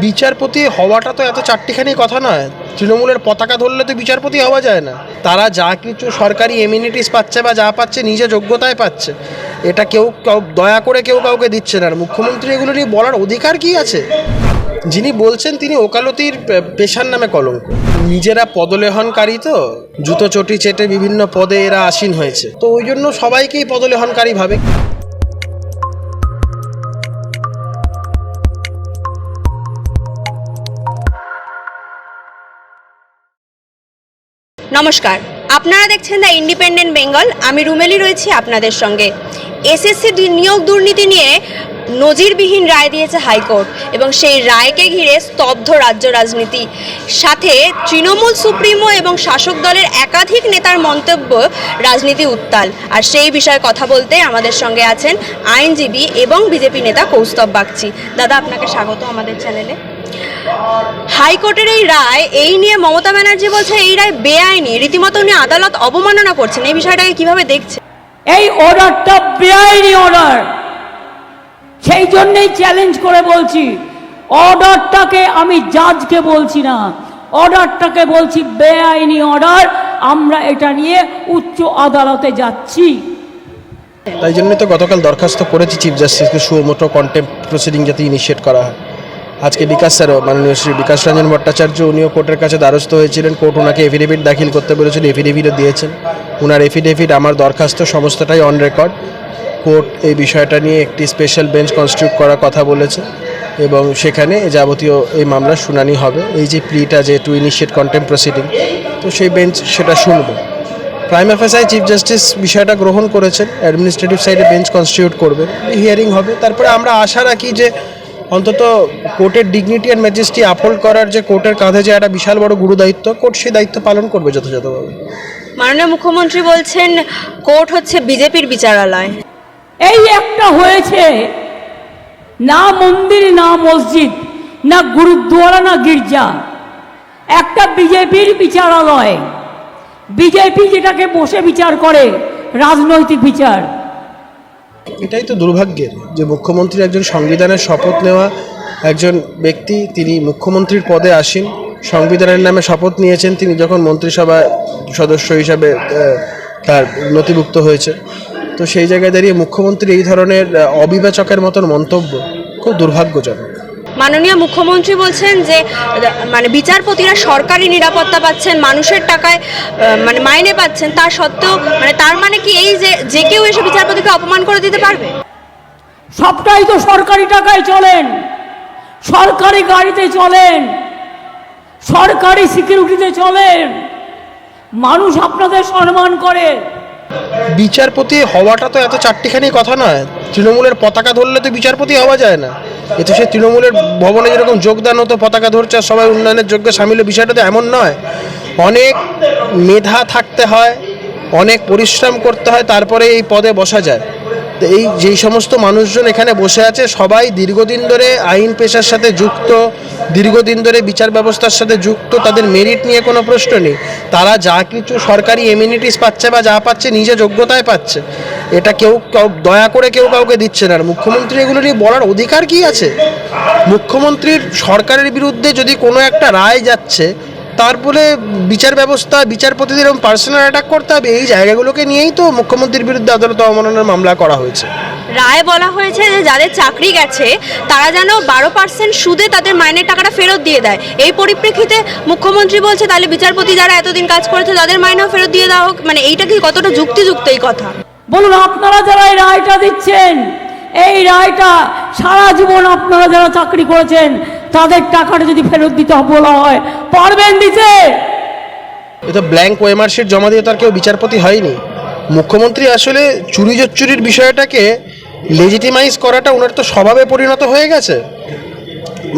বিচারপতি হওয়াটা তো এত চারটিখানি কথা নয়। তৃণমূলের পতাকা ধরলে তো বিচারপতি হওয়া যায় না। তারা যা কিছু সরকারি এমিনিটিস পাচ্ছে বা যা পাচ্ছে নিজে যোগ্যতায় পাচ্ছে। এটা কেউ কাউ- দয়া করে কেউ কাউকে দিচ্ছে না। আর মুখ্যমন্ত্রী এগুলো নিয়ে বলার অধিকার কি আছে? যিনি বলছেন তিনি ওকালতির পেশার নামে কলঙ্ক। নিজেরা পদলেহনকারী তো, জুতো চটি চেটে বিভিন্ন পদে এরা আসীন হয়েছে। তো ওই জন্য সবাইকেই পদলেহনকারী ভাবে। নমস্কার। আপনারা দেখছেন দ্য ইন্ডিপেন্ডেন্ট বেঙ্গল আমি রুমেলি রয়েছি আপনাদের সঙ্গে। এসএসসি নিয়োগ দুর্নীতি নিয়ে নজিরবিহীন রায় দিয়েছে হাইকোর্ট এবং সেই রায়কে ঘিরে স্তব্ধ রাজ্য রাজনীতি। সাথে তৃণমূল সুপ্রিমো এবং শাসক দলের একাধিক নেতার মন্তব্য রাজনীতি উত্তাল। আর সেই বিষয়ে কথা বলতে আমাদের সঙ্গে আছেন আইনজীবী এবং বিজেপি নেতা কৌস্তব বাগচি। দাদা, আপনাকে স্বাগত আমাদের চ্যানেলে। হাইকোর্টের এই রায় এই নিয়ে মমতা ব্যানার্জি বলছে এই রায় বেআইনি। রীতিমতো উনি আদালত অবমাননা করছেন। এই বিষয়টাকে কীভাবে দেখছে? এই অর্ডারটা বেআইনি অর্ডার সেই জন্যই চ্যালেঞ্জ করে বলছি অর্ডারটাকে আমি জাজকে বলছি না। অর্ডারটাকে বলছি বেআইনি অর্ডার আমরা এটা নিয়ে উচ্চ আদালতে যাচ্ছি। তাই জন্যই তো গতকাল দরখাস্ত করেছি চিফ জাস্টিসকে সুমোটো কন্টেম্প প্রসিডিং যাতে ইনিশিয়েট করা হয়। আজকে বিকাশ স্যারও, মাননীয় শ্রী বিকাশ রঞ্জন ভট্টাচার্য, উনিও কোর্টের কাছে দ্বারস্থ হয়েছিলেন। কোর্ট ওনাকে এফিডেভিট দাখিল করতে বলেছিল এফিডেভিটও দিয়েছেন। ওনার এফিডেভিট আমার দরখাস্ত সমস্তটাই অন রেকর্ড কোর্ট এই বিষয়টা নিয়ে একটি স্পেশাল বেঞ্চ কনস্টিটিউট করার কথা বলেছে এবং সেখানে যাবতীয় এই মামলার শুনানি হবে। এই যে প্লিটা যে টু ইনিশিয়েট কন্টেম্প প্রসিডিং তো সেই বেঞ্চ সেটা শুনবে। প্রাইম অফিসার চিফ জাস্টিস বিষয়টা গ্রহণ করেছেন অ্যাডমিনিস্ট্রেটিভ সাইডে বেঞ্চ কনস্টিটিউট করবে। হিয়ারিং হবে। তারপরে আমরা আশা রাখি যে অন্তত কোর্টের ডিগনিটি অ্যান্ড ম্যাজেস্টি আপহোল্ড করার যে কোর্টের কাঁধে যে একটা বিশাল বড় গুরু দায়িত্ব কোর্ট সেই দায়িত্ব পালন করবে যথাযথভাবে। মাননীয় মুখ্যমন্ত্রী বলছেন কোর্ট হচ্ছে বিজেপির বিচারালয়। এই একটা হয়েছে না মন্দির না মসজিদ না গুরুদ্বারা না গির্জা। একটা বিজেপির বিচারালয়। বিজেপি যেটাকে বসে বিচার করে রাজনৈতিক বিচার। এটাই তো দুর্ভাগ্যের যে মুখ্যমন্ত্রী একজন সংবিধানের শপথ নেওয়া একজন ব্যক্তি, তিনি মুখ্যমন্ত্রীর পদে আসেন, সংবিধানের নামে শপথ নিয়েছেন, তিনি যখন মন্ত্রিসভায় সদস্য হিসাবে তার নথিভুক্ত হয়েছে। তো সেই জায়গায় দাঁড়িয়ে মুখ্যমন্ত্রী এই ধরনের অবিবেচকের মতন মন্তব্য খুব দুর্ভাগ্যজনক। মাননীয় মুখ্যমন্ত্রী বলছেন যে মানে বিচারপতিরা সরকারি নিরাপত্তা পাচ্ছেন মানুষের টাকায় মানে মাইনে পাচ্ছেন তা সত্ত্বেও মানে তার মানে কি এই যে যে কেউ এসে বিচারপতিকে অপমান করে দিতে পারবে? সবটাই তো সরকারি টাকায় চলেন। সরকারি গাড়িতে চলেন। সরকারি সিকিউরিটিতে চলেন। মানুষ আপনাদের সম্মান করে। বিচারপতি হওয়াটা তো এত চারটিখানি কথা নয়। তৃণমূলের পতাকা ধরলে তো বিচারপতি হওয়া যায় না। এ তো সে তৃণমূলের ভবনে যেরকম যোগদান হতো, পতাকা ধরছে সবাই উন্নয়নের যোগ্য সামিল বিষয়টা তো এমন নয়। অনেক মেধা থাকতে হয়, অনেক পরিশ্রম করতে হয়, তারপরে এই পদে বসা যায়। এই যেই সমস্ত মানুষজন এখানে বসে আছে, সবাই দীর্ঘদিন ধরে আইন পেশার সাথে যুক্ত, দীর্ঘদিন ধরে বিচার ব্যবস্থার সাথে যুক্ত, তাদের মেরিট নিয়ে কোনো প্রশ্ন নেই। তারা যা কিছু সরকারি এমিনিটিস পাচ্ছে বা যা পাচ্ছে নিজে যোগ্যতায় পাচ্ছে। এটা কেউ কাউ- দয়া করে কেউ কাউকে দিচ্ছে না। আর মুখ্যমন্ত্রী এগুলো নিয়ে বলার অধিকার কি আছে? মুখ্যমন্ত্রীর সরকারের বিরুদ্ধে যদি কোনো একটা রায় যাচ্ছে তারপরে বিচার ব্যবস্থা বিচারপতিদের এবং পার্সোনাল অ্যাটাক করতে হবে এই জায়গাগুলোকে নিয়েই তো মুখ্যমন্ত্রীর বিরুদ্ধে আদালত অবমাননার মামলা করা হয়েছে। রায় বলা হয়েছে যে যাদের চাকরি গেছে তারা যেন বারো পার্সেন্ট সুদে তাদের মাইনের টাকাটা ফেরত দিয়ে দেয়। এই পরিপ্রেক্ষিতে মুখ্যমন্ত্রী বলছে তাহলে বিচারপতি যারা এতদিন কাজ করেছে তাদের মাইনেও ফেরত দিয়ে দেওয়া হোক। মানে এইটা কি কতটা যুক্তিযুক্ত এই কথা? বলুন আপনারা যারা এই রায়টা দিচ্ছেন এই রায়টা সারা জীবন আপনারা যারা চাকরি করেছেন তাদের টাকাটা যদি ফেরত দিতে বলা হয়, পারবেন দিতে এ তো ব্ল্যাঙ্ক ওয়েমার শিট জমা দিয়ে তার কেউ বিচারপতি হয়নি। মুখ্যমন্ত্রী আসলে চুরি চুরির বিষয়টাকে লেজিটিমাইজ করাটা ওনার তো স্বভাবে পরিণত হয়ে গেছে।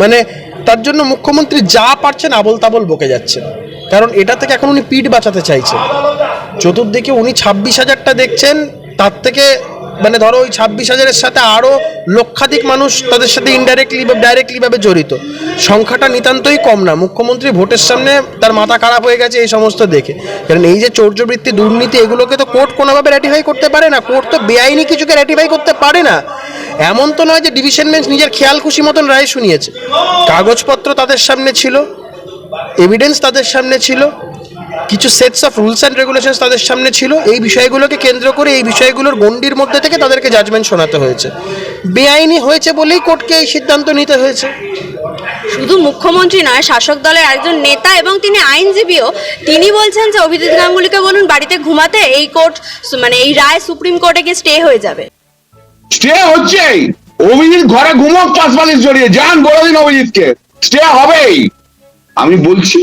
মানে তার জন্য মুখ্যমন্ত্রী যা পারছেন আবল তাবল বকে যাচ্ছেন কারণ এটা থেকে এখন উনি পিঠ বাঁচাতে চাইছেন চতুর্দিকে উনি ছাব্বিশ হাজারটা দেখছেন, তার থেকে মানে ধরো ওই ছাব্বিশ হাজারের সাথে আরও লক্ষাধিক মানুষ তাদের সাথে ইনডাইরেক্টলি বা ডাইরেক্টলি ভাবে জড়িত। সংখ্যাটা নিতান্তই কম না। মুখ্যমন্ত্রী ভোটের সামনে তার মাথা খারাপ হয়ে গেছে এই সমস্ত দেখে। কারণ এই যে চৌর্যবৃত্তি দুর্নীতি, এগুলোকে তো কোর্ট কোনোভাবে র্যাটিফাই করতে পারে না। কোর্ট তো বেআইনি কিছুকে র্যাটিফাই করতে পারে না। এমন তো নয় যে ডিভিশন বেঞ্চ নিজের খেয়াল খুশি মতন রায় শুনিয়েছে। কাগজপত্র তাদের সামনে ছিল এভিডেন্স তাদের সামনে ছিল কিছু sets of rules and regulations তাদের সামনে ছিল। এই বিষয়গুলোকে কেন্দ্র করে এই বিষয়গুলোর গণ্ডির মধ্যে থেকে তাদেরকে জাজমেন্ট শোনাতে হয়েছে। বেআইনি হয়েছে বলেই কোর্টকে এই সিদ্ধান্ত নিতে হয়েছে। শুধু মুখ্যমন্ত্রী নয় শাসক দলের একজন নেতা এবং তিনি আইনজীবীও তিনি বলছেন যে অভিজিৎ গাঙ্গুলিকে বলুন বাড়িতে ঘুমাতে এই কোর্ট মানে এই রায় সুপ্রিম কোর্টে গিয়ে স্টে হয়ে যাবে। স্টে হচ্ছে অভিজিৎ ঘরে ঘুমক পাঁচ পালিশ জড়িয়ে। যান বলে দিন অভিজিৎকে। স্টে হবেই। আমি বলছি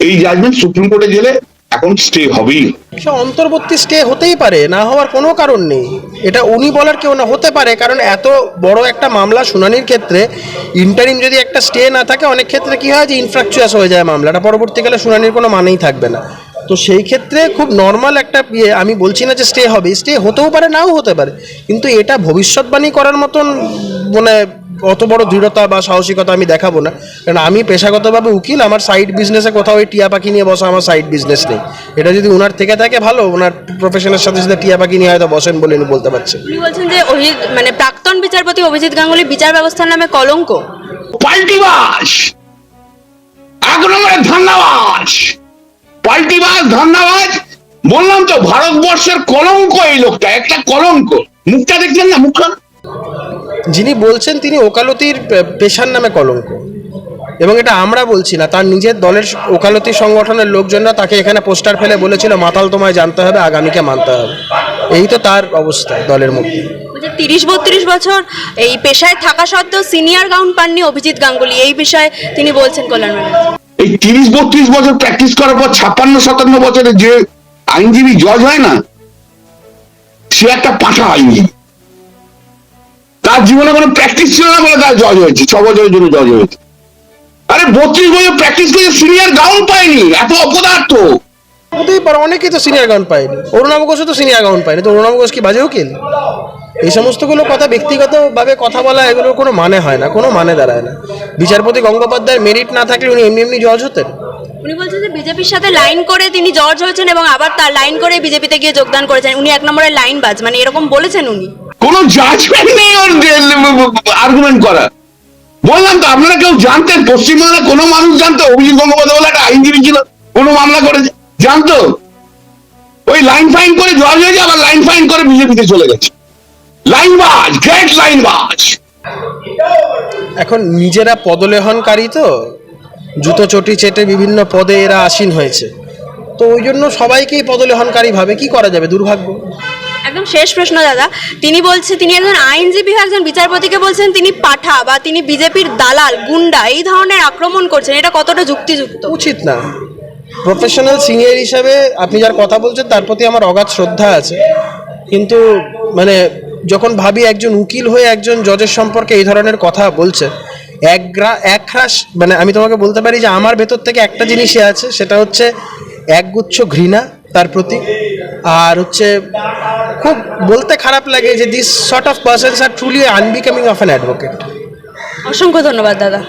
এই জাজমেন্ট সুপ্রিম কোর্টে গেলে এখন স্টে হবেই। অন্তর্বর্তী স্টে হতেই পারে, না হওয়ার কোনো কারণ নেই। এটা উনি বলার কেউ না, হতে পারে, কারণ এত বড় একটা মামলা শুনানির ক্ষেত্রে ইন্টারিম যদি একটা স্টে না থাকে, অনেক ক্ষেত্রে কি হয় যে ইনফ্রাকচুয়াস হয়ে যায় মামলাটা। পরবর্তীকালে শুনানির কোনো মানেই থাকবে না। তো সেই ক্ষেত্রে খুব নর্মাল একটা ইয়ে আমি বলছি না যে স্টে হবে। স্টে হতেও পারে, নাও হতে পারে। কিন্তু এটা ভবিষ্যৎবাণী করার মতন মানে অত বড় দৃঢ়তা বা সাহসিকতা আমি দেখাবো না। কারণ আমি পেশাগতভাবে উকিল আমার সাইড বিজনেসে কোথাও ওই টিয়া পাখি নিয়ে বসা আমার সাইড বিজনেস নেই। এটা যদি ওনার থেকে থাকে ভালো ওনার প্রফেশনের সাথে সাথে টিয়া পাখি নিয়ে হয়তো বসেন বলে উনি বলতে পারছেন উনি বলছেন যে অভিজিৎ মানে প্রাক্তন বিচারপতি অভিজিৎ গাঙ্গুলি বিচার ব্যবস্থার নামে কলঙ্ক। পাল্টিবাস! এক নম্বরে ধান্দাবাজ পাল্টিবাস ধান্দাবাজ বললাম তো ভারতবর্ষের কলঙ্ক এই লোকটা একটা কলঙ্ক। মুখটা দেখছেন না? মুখটা? যিনি বলছেন তিনি ওকালতির পেশার নামে কলঙ্ক। এবং এটা আমরা বলছি না তার নিজের দলের ওকালতি সংগঠনের লোকজনরা তাকে এখানে পোস্টার ফেলে বলেছিল মাতাল তোমায় জানতে হবে আগামীকে মানতে হবে। এই তো তার অবস্থা দলের মধ্যে। তিরিশ বত্রিশ বছর এই পেশায় থাকা সত্ত্বেও সিনিয়র গাউন পাননি অভিজিৎ গাঙ্গুলি এই বিষয়ে তিনি বলছেন কল্যাণ এই তিরিশ বত্রিশ বছর প্র্যাকটিস করার পর ছাপ্পান্ন সাতান্ন বছরে যে আইনজীবী জজ হয় না সে একটা পাঠা আইনজীবী। তার জীবনে কোনো প্র্যাকটিস ছিল না বলে তার জজ হয়েছে ছ বছরের জন্য জজ হয়েছে। আরে বত্রিশ বছর প্র্যাকটিস করে সিনিয়র গাউন পায়নি এত অপদার্থ। হতেই পারে অনেকেই তো সিনিয়র গাউন পায়নি। অরুণাব ঘোষও তো সিনিয়র গাউন পায়নি। তো অরুণাব ঘোষ কি বাজে উকিল? এই সমস্তগুলো কথা ব্যক্তিগতভাবে কথা বলা এগুলোর কোনো মানে হয় না কোনো মানে দাঁড়ায় না। বিচারপতি গঙ্গোপাধ্যায়ের মেরিট না থাকলে উনি এমনি এমনি জজ হতেন। উনি বলছেন যে বিজেপির সাথে লাইন করে তিনি জর্জ হয়েছেন এবং আবার তার লাইন করে বিজেপিতে গিয়ে যোগদান করেছেন। উনি এক নম্বরের লাইন বাজ মানে এরকম বলেছেন উনি। কোনো জাজমেন্ট নেই আর্গুমেন্ট করা। বললাম তো, আপনারা কেউ জানতেন? পশ্চিমবাংলার কোনো মানুষ জানতো? অভিজিৎ গঙ্গোপাধ্যায় বলে একটা আইনজীবী ছিল, কোনো মামলা করেছে, জানতো? ওই লাইন ফাইন করে জজ হয়েছে আবার লাইন ফাইন করে বিজেপিতে চলে গেছে। লাইন বাজ গ্রেট লাইন বাজ এখন নিজেরা পদলেহনকারী তো, জুতো চটি চেটে বিভিন্ন পদে এরা আসীন হয়েছে। তো ওই জন্য সবাইকেই পদলেহনকারী ভাবে, কি করা যাবে? দুর্ভাগ্য। একদম শেষ প্রশ্ন, দাদা। তিনি বলছে, তিনি একজন আইনজীবী একজন বিচারপতিকে বলছেন, তিনি পাঠা বা তিনি বিজেপির দালাল, গুন্ডা, এই ধরনের আক্রমণ করছেন, এটা কতটা যুক্তিযুক্ত? উচিত না। প্রফেশনাল সিনিয়র হিসাবে আপনি যার কথা বলছেন, তার প্রতি আমার অগাধ শ্রদ্ধা আছে। কিন্তু মানে যখন ভাবি একজন উকিল হয়ে একজন জজের সম্পর্কে এই ধরনের কথা বলছে এক গ্রা এক হ্রাস মানে আমি তোমাকে বলতে পারি যে আমার ভেতর থেকে একটা জিনিসই আছে, সেটা হচ্ছে একগুচ্ছ ঘৃণা। তার প্রতি। আর হচ্ছে, খুব বলতে খারাপ লাগে যে this sort of persons are truly unbecoming of an advocate অসংখ্য ধন্যবাদ, দাদা।